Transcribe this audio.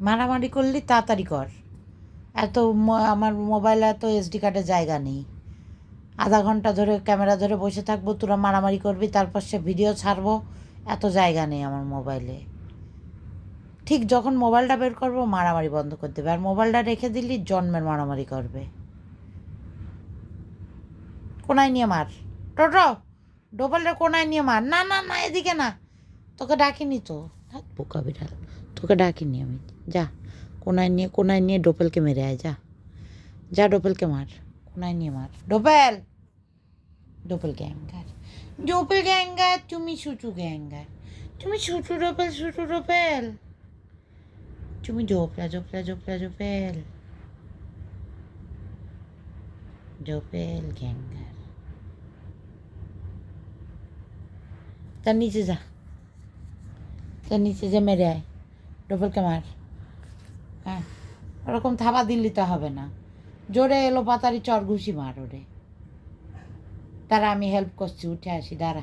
মারামারি করলি তাড়াতাড়ি কর। এত আমার মোবাইলে এত এসডি কার্ডে জায়গা নেই। আধা ঘণ্টা ধরে ক্যামেরা ধরে বসে থাকব, তোরা মারামারি করবি, তারপর সে ভিডিও ছাড়বো, এত জায়গা নেই আমার মোবাইলে। ঠিক যখন মোবাইলটা বের করব, মারামারি বন্ধ করে দেবে। আর মোবাইলটা রেখে দিলি, জন্মের মারামারি করবে। কোনায় নিয়ে মার। টোটো ডোবালটা কোনায় নিয়ে মার। না না না, এদিকে না। তোকে ডাকিনি তো। ধ্যাৎ, বোকা বিড়াল তোকে ডাকিনি আমি। যা কোনায় নিয়ে কোনায় নিয়ে ডোপেলকে মেরে আয় যা। যা ডোপেলকে মার কোনায় নিয়ে মার। ডোপেল! ডোপেল গ্যাঙ্গার ডোপেল গ্যাঙ্গার তুমি সুচু গ্যাঙ্গার তুমি সুচু ডোপেল সুচু ডোপেল। তুমি জোপলা জোপলা জোপলা জোপেল। জোপেল গ্যাঙ্গার তার নিচে যা। তার নিচে যে মেরে আয় ডবল মার হ্যাঁ ওরকম থাবা দিল্লি তো হবে না। জোরে এলো পাতারি চর ঘুষি মার ওরে। তারা আমি হেল্প করছি, উঠে আসি, দাঁড়া।